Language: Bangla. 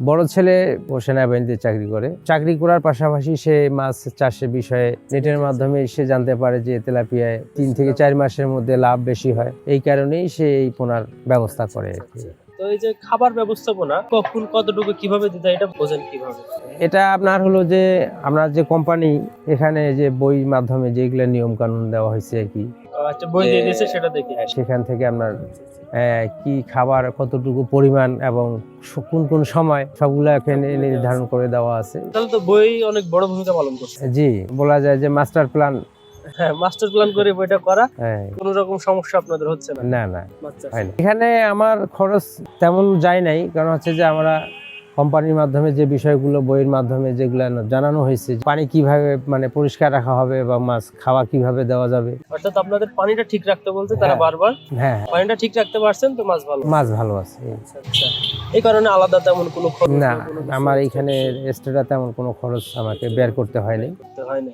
বড় ছেলে ও সেনাবাহিনীতে চাকরি করে। চাকরি করার পাশাপাশি সে মাছ চাষের বিষয়ে নেটের মাধ্যমে সে জানতে পারে যে তেলাপিয়ায় তিন থেকে চার মাসের মধ্যে লাভ বেশি হয়। এই কারণেই সে এই পোনার ব্যবস্থা করে আর কি। তো এই যে খাবার ব্যবস্থাপনা কখন কতটুকু কীভাবে দিতে হয় এটা বোঝেন কীভাবে? এটা আপনার হলো যে আমরা যে কোম্পানি এখানে যে বই মাধ্যমে যেগুলো নিয়ম কানুন দেওয়া হয়েছে আর কি আচ্ছা বই দিয়ে দিয়েছে সেটা দেখে সেখান থেকে আপনার কি খাবার কতটুকু পরিমাণ এবং কোন কোন সময় সবগুলো এখানে নির্ধারণ করে দেওয়া আছে? তাহলে তো বই অনেক বড় ভূমিকা পালন করছে। জি বলা যায় যে মাস্টার প্ল্যান। হ্যাঁ মাস্টার প্ল্যান করে বইটা করা হ্যাঁ। কোনো রকম সমস্যা আপনাদের হচ্ছে না। না। এখানে আমার খরচ তেমন যায় নাই কারণ হচ্ছে যে আমরা কোম্পানির মাধ্যমে যে বিষয়গুলো বইয়ের মাধ্যমে যেগুলো জানানো হয়েছে পানি কীভাবে মানে পরিষ্কার রাখা হবে বা মাছ খাওয়া কীভাবে দেওয়া যাবে? অর্থাৎ আপনাদের পানিটা ঠিক রাখতে বলতে তারা হ্যাঁ। বারবার হ্যাঁ। পানিটা ঠিক রাখতে পারছেন তো মাছ ভালো? মাছ ভালো আছে আচ্ছা আচ্ছা। এই কারণে আলাদা তেমন কোনো খরচ না আমার এখানে স্টেটা তেমন কোনো খরচ আমাকে বের করতে হয়নি। করতে হয়নি।